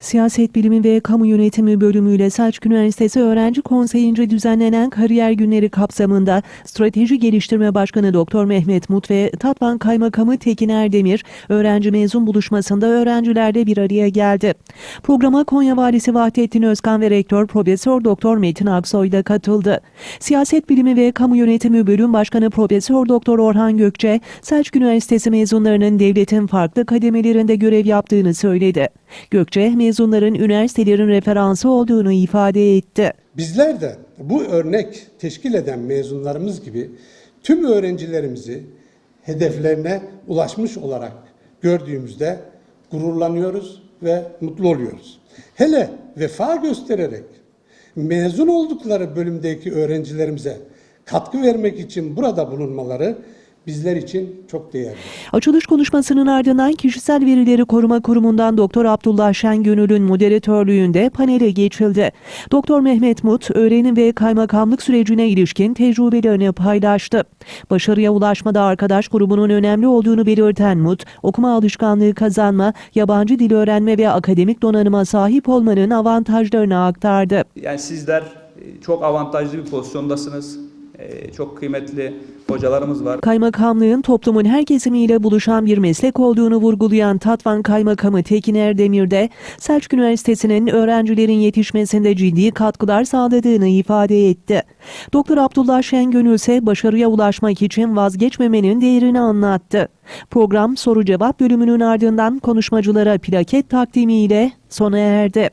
Siyaset Bilimi ve Kamu Yönetimi bölümüyle Selçuk Üniversitesi Öğrenci Konseyi'nce düzenlenen kariyer günleri kapsamında Strateji Geliştirme Başkanı Doktor Mehmet Mut ve Tatvan Kaymakamı Tekin Erdemir öğrenci mezun buluşmasında öğrencilerle bir araya geldi. Programa Konya Valisi Vahdettin Özkan ve Rektör Profesör Doktor Metin Aksoy da katıldı. Siyaset Bilimi ve Kamu Yönetimi Bölüm Başkanı Profesör Doktor Orhan Gökçe, Selçuk Üniversitesi mezunlarının devletin farklı kademelerinde görev yaptığını söyledi. Gökçe, mezunların üniversitelerin referansı olduğunu ifade etti. Bizler de bu örnek teşkil eden mezunlarımız gibi tüm öğrencilerimizi hedeflerine ulaşmış olarak gördüğümüzde gururlanıyoruz ve mutlu oluyoruz. Hele vefa göstererek mezun oldukları bölümdeki öğrencilerimize katkı vermek için burada bulunmaları bizler için çok değerli. Açılış konuşmasının ardından Kişisel Verileri Koruma Kurumu'ndan Doktor Abdullah Şengönül'ün moderatörlüğünde panele geçildi. Doktor Mehmet Mut, öğrenim ve kaymakamlık sürecine ilişkin tecrübelerini paylaştı. Başarıya ulaşmada arkadaş grubunun önemli olduğunu belirten Mut, okuma alışkanlığı kazanma, yabancı dil öğrenme ve akademik donanıma sahip olmanın avantajlarını aktardı. Yani sizler e, çok avantajlı bir pozisyondasınız. E, Çok kıymetli hocalarımız var. Kaymakamlığın toplumun her kesimiyle buluşan bir meslek olduğunu vurgulayan Tatvan Kaymakamı Tekin Erdemir de Selçuk Üniversitesi'nin öğrencilerin yetişmesinde ciddi katkılar sağladığını ifade etti. Doktor Abdullah Şengönül ise başarıya ulaşmak için vazgeçmemenin değerini anlattı. Program soru cevap bölümünün ardından konuşmacılara plaket takdimiyle sona erdi.